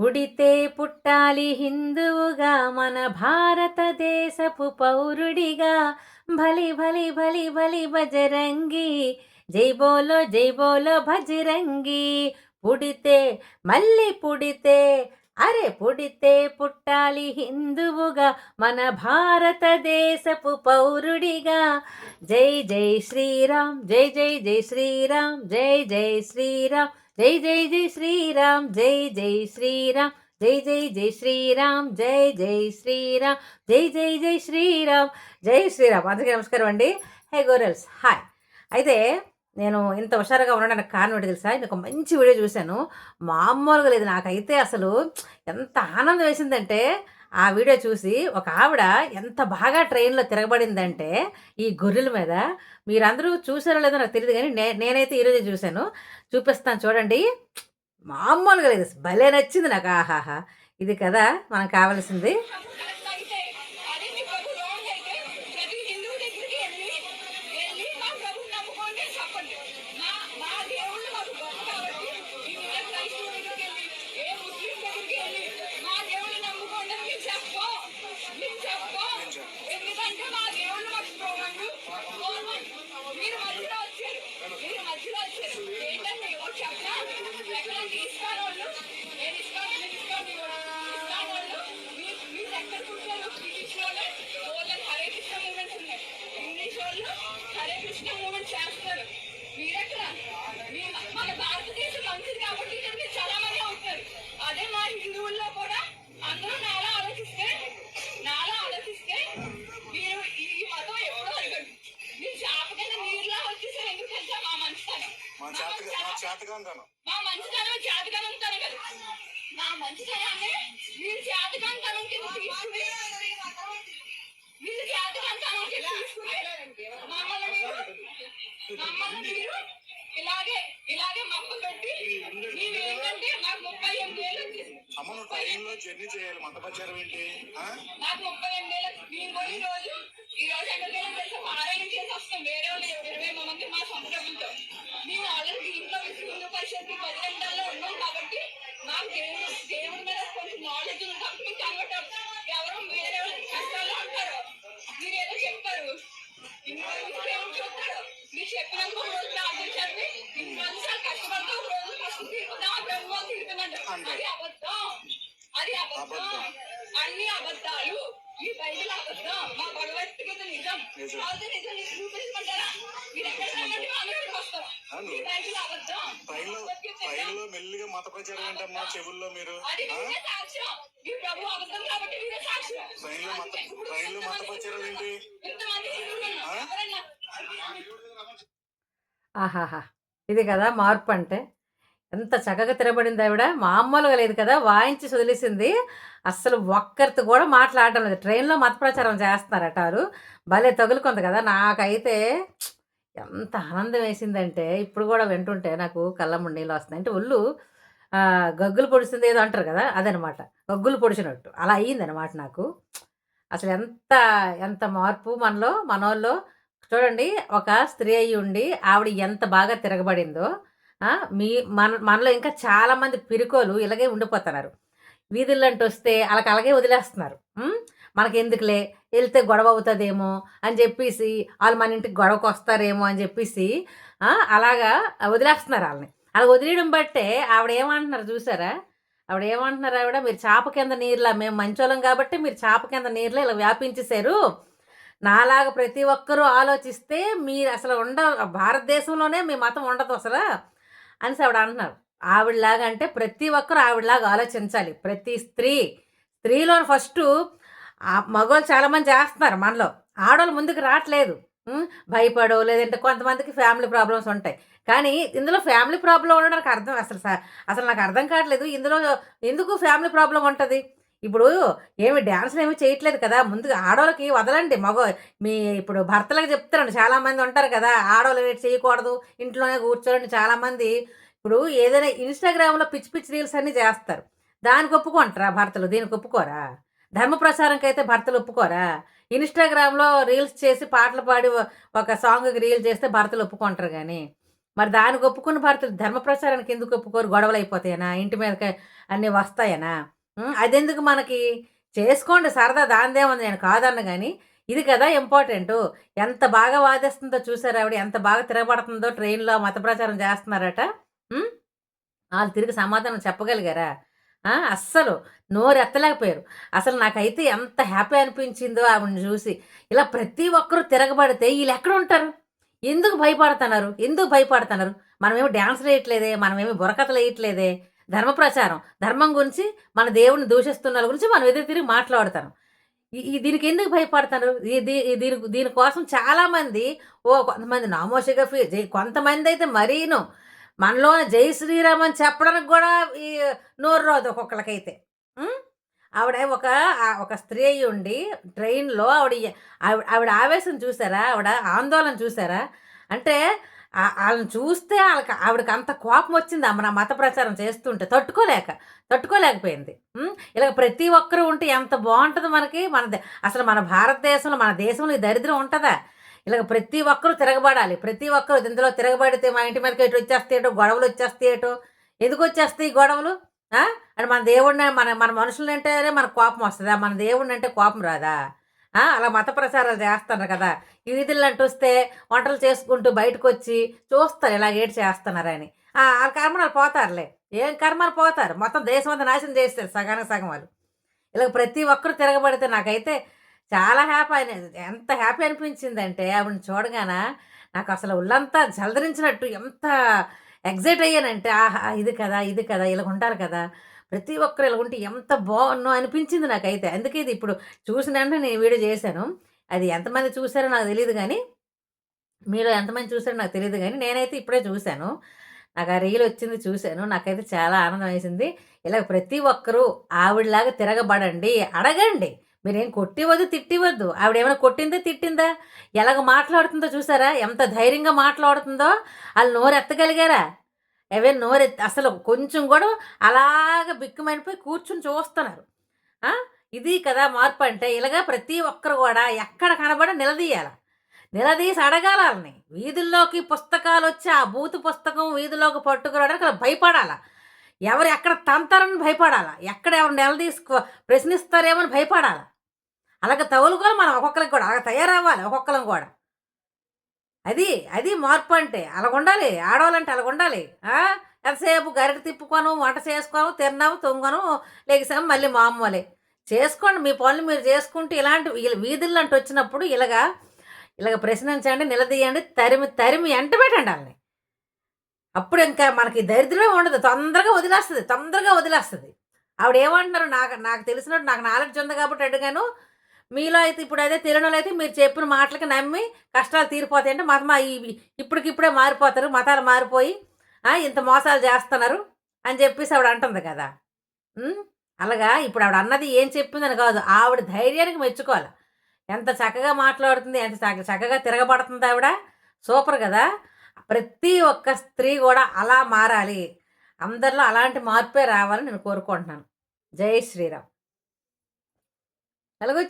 పుడితే పుట్టాలి హిందువుగా మన భారతదేశపు పౌరుడిగా. భలి భలి భలి భలి బజరంగి జై బోలో జై బోలో భజరంగి పుడితే మళ్ళీ పుడితే అరే పుడితే పుట్టాలి హిందువుగా మన భారతదేశపు పౌరుడిగా. జై జై శ్రీరామ్ జై జై జై శ్రీరామ్ జై జై శ్రీరామ్. జై జై జై శ్రీరామ్ జై జై శ్రీరామ్ జై జై జై శ్రీరామ్ జై జై శ్రీరామ్ జై జై జై శ్రీరామ్ జై శ్రీరామ్. అందరికీ నమస్కారం అండి. Hey girls hi. అయితే నేను ఇంత హుషారుగా ఉండడానికి కారణం ఏంటి తెలుసా? నేను ఒక మంచి వీడియో చూశాను. మామూలుగా లేదు. నాకైతే అసలు ఎంత ఆనందం వేసిందంటే ఆ వీడియో చూసి ఒక ఆవిడ ఎంత బాగా ట్రైన్లో తిరగబడిందంటే ఈ గొర్రెల మీద. మీరందరూ చూసారో లేదో నాకు తెలియదు కానీ నే నేనైతే ఈరోజే చూశాను. చూపిస్తాను చూడండి. మామూలుగా లేదు. భలే నచ్చింది నాకు. ఆహాహా. ఇది కదా మనకు కావాల్సింది. చేత మా మంచితనం ఉంటారు కదా. మా మంచితనాన్ని మీరు చేతకాంతనం తీసుకుని మీరు చేతకాంతనం తీసుకుని మమ్మల్ని మీరు మమ్మల్ని మీరు ఇలాగే ఇలాగే మప్ప పెట్టి మీరు ఏంటంటే నాకు ముప్పై ఎనిమిది ఏళ్ళు అమ్మ నువ్వు ట్రైన్లో జర్నీ చేయాలి. మతపరిచారం ఏంటి? ఆ? నాకు ముప్పై ఎనిమిది ఏళ్ళు. మేము పోయి రోజు ఈ రోజు ఎక్కడికి వెళ్ళాం పారాయణం చేసి వస్తాం. వేరే వాళ్ళు అది అబద్ధం. అన్ని అబద్ధాలు. ఈ బైబిల్ అబద్ధం. మా భగవద్గీత నిజం. నిజం. అది నిజం నీకు చూపించమంటారా? మీరు ఎక్కడ రమ్మంటే మా అందరికి వస్తాం. ఈ బైబిల్ అబద్ధం. ట్రైన్లో భగవద్గీత ట్రైన్ నిజం. లో మెల్లిగా మత ప్రచారం ఏంటమ్మా? చెవుల్లో మీరు. అది? మీరే సాక్ష్యం. ఈ ప్రభు అబద్ధం కాబట్టి మీరే సాక్ష్యం. ట్రైన్లో మత ట్రైన్లో మత ప్రచారం ఏంటి? ఇంతమంది హిందువులు ఆహాహా. ఇది కదా మార్పు అంటే? ఎంత చక్కగా తిరబడింది ఆవిడ. మామూలుగా లేదు కదా వాయించి వదిలేసింది. అస్సలు ఒక్కరితో కూడా మాట్లాడటం లేదు. ట్రైన్లో మత ప్రచారం చేస్తున్నారట వారు భలే తగులుకుంది కదా. నాకైతే ఎంత ఆనందం వేసిందంటే ఇప్పుడు కూడా వింటుంటే నాకు కళ్ళమ్మ నీళ్ళు వస్తుంది అంటే ఒళ్ళు గగ్గులు పొడిచింది ఏదో అంటారు కదా అదనమాట. గగ్గులు పొడిచినట్టు. అలా అయ్యిందనమాట నాకు. అసలు ఎంత ఎంత మార్పు మనలో మనోళ్ళు. చూడండి ఒక స్త్రీ అయి ఉండి ఆవిడ ఎంత బాగా తిరగబడిందో. మీ మన మనలో ఇంకా చాలామంది పిరుకోలు ఇలాగే ఉండిపోతున్నారు. వీధుల్లంటూ వస్తే వాళ్ళకి అలాగే వదిలేస్తున్నారు. మనకి ఎందుకులే వెళ్తే గొడవ అవుతుందేమో అని చెప్పేసి వాళ్ళు మన ఇంటికి గొడవకు వస్తారేమో అని చెప్పేసి అలాగా వదిలేస్తున్నారు వాళ్ళని అలా వదిలేయడం బట్టే ఆవిడ ఏమంటున్నారు చూసారా? ఆవిడ ఏమంటున్నారు ఆవిడ? మీరు చాప కింద నీరులా మేము మంచోళం కాబట్టి మీరు చాప కింద నీరులో ఇలా వ్యాపించేశారు. నాలాగా ప్రతి ఒక్కరూ ఆలోచిస్తే మీరు అసలు ఉండ భారతదేశంలోనే మీ మతం ఉండదు అసలు. అనేసి ఆవిడ అంటున్నారు. ఆవిడలాగా అంటే ప్రతి ఒక్కరు ఆవిడలాగా ఆలోచించాలి. ప్రతి స్త్రీ స్త్రీలో ఫస్ట్ మగవాళ్ళు చాలామంది చేస్తున్నారు మనలో. ఆడవాళ్ళు ముందుకు రావట్లేదు. భయపడవు భయపడో లేదంటే కొంతమందికి ఫ్యామిలీ ప్రాబ్లమ్స్ ఉంటాయి. కానీ ఇందులో ఫ్యామిలీ ప్రాబ్లం ఉండడం నాకు అర్థం అసలు స- అసలు నాకు అర్థం కావట్లేదు. ఇందులో ఎందుకు ఫ్యామిలీ ప్రాబ్లం ఉంటుంది? ఇప్పుడు ఏమి డ్యాన్స్లు ఏమి చేయట్లేదు కదా ముందుగా ఆడవాళ్ళకి వదలండి మగ. మీ ఇప్పుడు భర్తలకు చెప్తారండి చాలామంది ఉంటారు కదా ఆడవాళ్ళు ఏమి చేయకూడదు ఇంట్లోనే కూర్చోండి చాలామంది. ఇప్పుడు ఏదైనా ఇన్స్టాగ్రామ్లో పిచ్చి పిచ్చి రీల్స్ అన్నీ చేస్తారు. దానికి ఒప్పుకుంటారా భర్తలు? దీనికి ఒప్పుకోరా? ధర్మ ప్రచారంకి అయితే భర్తలు ఒప్పుకోరా? ఇన్స్టాగ్రామ్లో రీల్స్ చేసి పాటలు పాడి ఒక సాంగ్కి రీల్ చేస్తే భర్తలు ఒప్పుకుంటారు కానీ మరి దానికి ఒప్పుకున్న భర్తలు ధర్మ ప్రచారానికి ఎందుకు ఒప్పుకోరు? గొడవలు అయిపోతాయనా? ఇంటి మీదకి అన్నీ వస్తాయనా? అదెందుకు మనకి? చేసుకోండి సరదా దాందే ఉంది. నేను కాదన్న కానీ ఇది కదా ఇంపార్టెంట్. ఎంత బాగా వాదిస్తుందో చూసారు ఆవిడ? ఎంత బాగా తిరగబడుతుందో ట్రైన్లో మత ప్రచారం చేస్తున్నారట వాళ్ళు తిరిగి సమాధానం చెప్పగలిగారా? అస్సలు నోరు ఎత్తలేకపోయారు అసలు నాకైతే ఎంత హ్యాపీ అనిపించిందో ఆవిడని చూసి ఇలా ప్రతి ఒక్కరూ తిరగబడితే వీళ్ళు ఎక్కడ ఉంటారు? ఎందుకు భయపడుతున్నారు? ఎందుకు భయపడుతున్నారు? మనమేమి డ్యాన్స్ వేయట్లేదే మనమేమి బుర్రకథలు వేయట్లేదే. ధర్మ ప్రచారం ధర్మం గురించి మన దేవుని దూషిస్తున్న గురించి మనం ఎదురు తిరిగి మాట్లాడతాం ఈ దీనికి ఎందుకు భయపడతారు? ఈ- దీని దీనికోసం చాలామంది ఓ కొంతమంది నామోషిగా ఫీ జై- కొంతమంది అయితే మరీను. మనలో జై శ్రీరామ్ అని చెప్పడానికి కూడా ఈ నోరు రాదు ఒక్కొక్కరికైతే ఆవిడ ఒక ఒక స్త్రీ అయి ఉండి ట్రైన్లో ఆవిడ ఆవిడ ఆవేశం చూసారా? ఆవిడ ఆందోళన చూసారా? అంటే వాళ్ళని చూస్తే వాళ్ళకి ఆవిడకి అంత కోపం వచ్చింది మన మత ప్రచారం చేస్తుంటే. తట్టుకోలేక తట్టుకోలేకపోయింది. ఇలా ప్రతి ఒక్కరూ ఉంటే ఎంత బాగుంటుంది మనకి? మన అసలు మన భారతదేశంలో మన దేశంలో ఈ దరిద్రం ఉంటుందా? ఇలాగ ప్రతి ఒక్కరూ తిరగబడాలి. ప్రతి ఒక్కరు ఇందులో తిరగబడితే మా ఇంటి మీదకి ఎటు వచ్చేస్తాయేటో గొడవలు వచ్చేస్తాయటో ఎందుకు వచ్చేస్తాయి ఈ గొడవలు? అంటే మన దేవుడిని మన మన మనుషులు అంటేనే మనకు కోపం వస్తుందా? మన దేవుడిని అంటే కోపం రాదా? అలా మత ప్రచారాలు చేస్తున్నారు కదా. ఈ వస్తే వంటలు చేసుకుంటూ బయటకు వచ్చి చూస్తారు ఇలా ఏడు చేస్తున్నారని. ఆ, వాళ్ళ కర్మలు పోతారులే. ఏం కర్మలు పోతారు? మొత్తం దేశం అంతా నాశనం చేస్తారు సగానికి సగం వాళ్ళు. ఇలా ప్రతి ఒక్కరు తిరగబడితే నాకైతే చాలా హ్యాపీ అని ఎంత హ్యాపీ అనిపించిందంటే ఆవిడని చూడగానే నాకు అసలు ఒళ్ళంతా జలదరించినట్టు ఎంత ఎగ్జైట్ అయ్యానంటే ఆహా ఇది కదా ఇది కదా ఇలా ఉంటారు కదా. ప్రతి ఒక్కరు ఇలా ఉంటే ఎంత బాగున్నో అనిపించింది నాకైతే. అందుకే ఇది ఇప్పుడు చూసిన వెంటనే నేను వీడియో చేశాను. అది ఎంతమంది చూసారో నాకు తెలియదు కానీ మీరు ఎంతమంది చూసారో నాకు తెలియదు కానీ నేనైతే ఇప్పుడే చూశాను. నాకు ఆ రీల్ వచ్చింది చూశాను. నాకైతే చాలా ఆనందం వేసింది. ఇలా ప్రతి ఒక్కరూ ఆవిడలాగా తిరగబడండి అడగండి. మీరేం కొట్టివద్దు తిట్టివద్దు ఆవిడ ఏమైనా కొట్టిందా తిట్టిందా? ఎలాగ మాట్లాడుతుందో చూసారా? ఎంత ధైర్యంగా మాట్లాడుతుందో? వాళ్ళు నోరు ఎత్తగలిగారా అవే నోరు అసలు కొంచెం కూడా అలాగ బిక్కుమైనపోయి కూర్చుని చూస్తున్నారు. ఇది కదా మార్పు అంటే ఇలాగా ప్రతి ఒక్కరు కూడా ఎక్కడ కనబడ నిలదీయాల. నిలదీసి అడగాలని వీధుల్లోకి పుస్తకాలు వచ్చి ఆ బూతు పుస్తకం వీధిలోకి పట్టుకురావడానికి అలా భయపడాల. ఎవరు ఎక్కడ తంతారని భయపడాల. ఎక్కడ ఎవరు నిలదీసుకో ప్రశ్నిస్తారేమని భయపడాల. అలాగే తగులుకోవాలి మనం ఒక్కొక్కరికి కూడా అలా తయారవ్వాలి ఒక్కొక్కరం కూడా అది అది మార్పు అంటే అలాగ ఉండాలి ఆడవాళ్ళంటే అలాగ ఉండాలి ఎంతసేపు గరిట తిప్పుకోను వంట చేసుకోను తిన్నాము తొంగను లెగిసాము మళ్ళీ మామూలే చేసుకోండి మీ పనులు మీరు చేసుకుంటూ ఇలాంటి వీళ్ళ వీధుల్లో అంటూ వచ్చినప్పుడు ఇలాగా ఇలాగ ప్రశ్నించండి నిలదీయండి తరిమి తరిమి ఎంట పెట్టండి వాళ్ళని అప్పుడు ఇంకా మనకి దరిద్రమే ఉండదు. తొందరగా వదిలేస్తుంది తొందరగా వదిలేస్తుంది. ఆవిడ ఏమంటున్నారు నాకు నాకు తెలిసినట్టు నాకు నాలెడ్జ్ ఉంది కాబట్టి అడిగాను. మీలో అయితే ఇప్పుడు అదే తెలియని అయితే మీరు చెప్పిన మాటలకి నమ్మి కష్టాలు తీరిపోతాయి అంటే మతం ఈ- ఇప్పటికిప్పుడే మారిపోతారు మతాలు మారిపోయి ఇంత మోసాలు చేస్తున్నారు అని చెప్పేసి ఆవిడ అంటుంది కదా. అలాగా ఇప్పుడు ఆవిడ అన్నది ఏం చెప్పిందని కాదు ఆవిడ ధైర్యానికి మెచ్చుకోవాలి. ఎంత చక్కగా మాట్లాడుతుంది ఎంత చక్కగా తిరగబడుతుంది ఆవిడ. సూపర్ కదా. ప్రతి ఒక్క స్త్రీ కూడా అలా మారాలి. అందరిలో అలాంటి మార్పే రావాలని నేను కోరుకుంటున్నాను. జై శ్రీరామ్. ఎలాగో